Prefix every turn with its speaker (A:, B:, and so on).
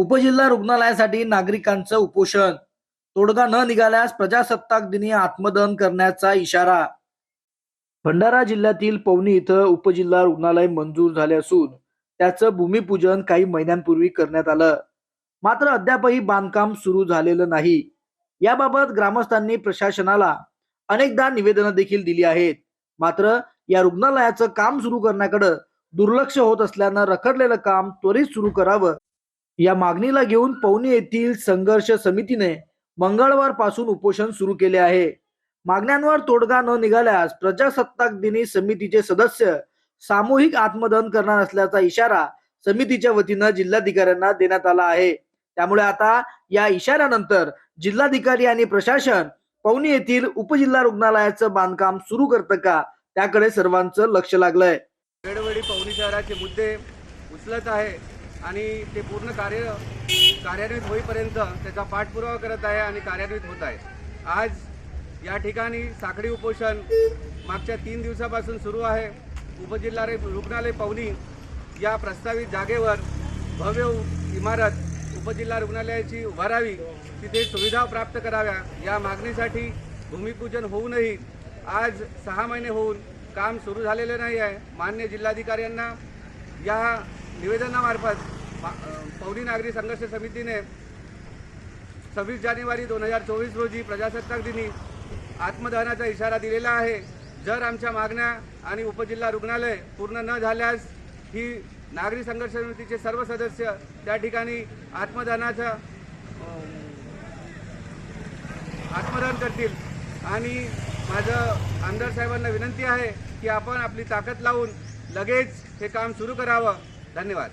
A: उपजिल्हा रुग्णालयासाठी नागरिकांचं उपोषण. तोडगा न निघाल्यास प्रजासत्ताक दिनी आत्मदहन करण्याचा इशारा. भंडारा जिल्ह्यातील पवनी इथं उपजिल्हा रुग्णालय मंजूर झाले असून त्याचं भूमिपूजन काही महिन्यांपूर्वी करण्यात आलं. मात्र अद्यापही बांधकाम सुरू झालेलं नाही. याबाबत ग्रामस्थांनी प्रशासनाला अनेकदा निवेदनं देखील दिली आहेत. मात्र या रुग्णालयाचं काम सुरू करण्याकडे दुर्लक्ष होत असल्यानं रखडलेलं काम त्वरित सुरू करावं या मागणीला घेऊन पवनी येथील संघर्ष समितीने मंगळवारपासून उपोषण सुरू केले आहे. मागण्यांवर तोडगा न निघाल्यास प्रजासत्ताक दिनी समितीचे सदस्य सामूहिक आत्मदहन करणार असल्याचा इशारा समितीच्या वतीनं जिल्हाधिकाऱ्यांना देण्यात आला आहे. त्यामुळे आता या इशाऱ्यानंतर जिल्हाधिकारी आणि प्रशासन पवनी येथील उपजिल्हा रुग्णालयाचं बांधकाम सुरू करतं का? त्याकडे सर्वांचं लक्ष लागलंय.
B: वेळोवेळी पवनी शहराचे मुद्दे उचलत आहे. आणि ते पूर्ण कार्य कार्यान्वित होईपर्यंत त्याचा पाठपुरावा करत आहे आणि कार्यान्वित होत आहे. आज या ठिकाणी साखळी उपोषण मागच्या तीन दिवसापासून सुरू आहे. उपजिल्हा रुग्णालय पवनी या प्रस्तावित जागेवर भव्य इमारत उपजिल्हा रुग्णालयाची उभारावी तिथे सुविधा प्राप्त कराव्या या मागणीसाठी भूमिपूजन होऊनही आज सहा महिने होऊन काम सुरू झालेलं नाही आहे. मान्य जिल्हाधिकाऱ्यांना या निवेदनामार्फत पवनी नागरी संघर्ष समितीने सव्वीस जानेवारी दोन हजार चोवीस रोजी प्रजासत्ताक दिनी आत्मदहनाचा इशारा दिलेला आहे. जर आमच्या मागण्या आणि उपजिल्हा रुग्णालय पूर्ण न झाल्यास ही नागरी संघर्ष समितीचे सर्व सदस्य त्या ठिकाणी आत्मदहनाचा आत्मदहन करतील. आणि माझं आमदार साहेबांना विनंती आहे की आपण आपली ताकद लावून लगेच हे काम सुरू करावं. धन्यवाद.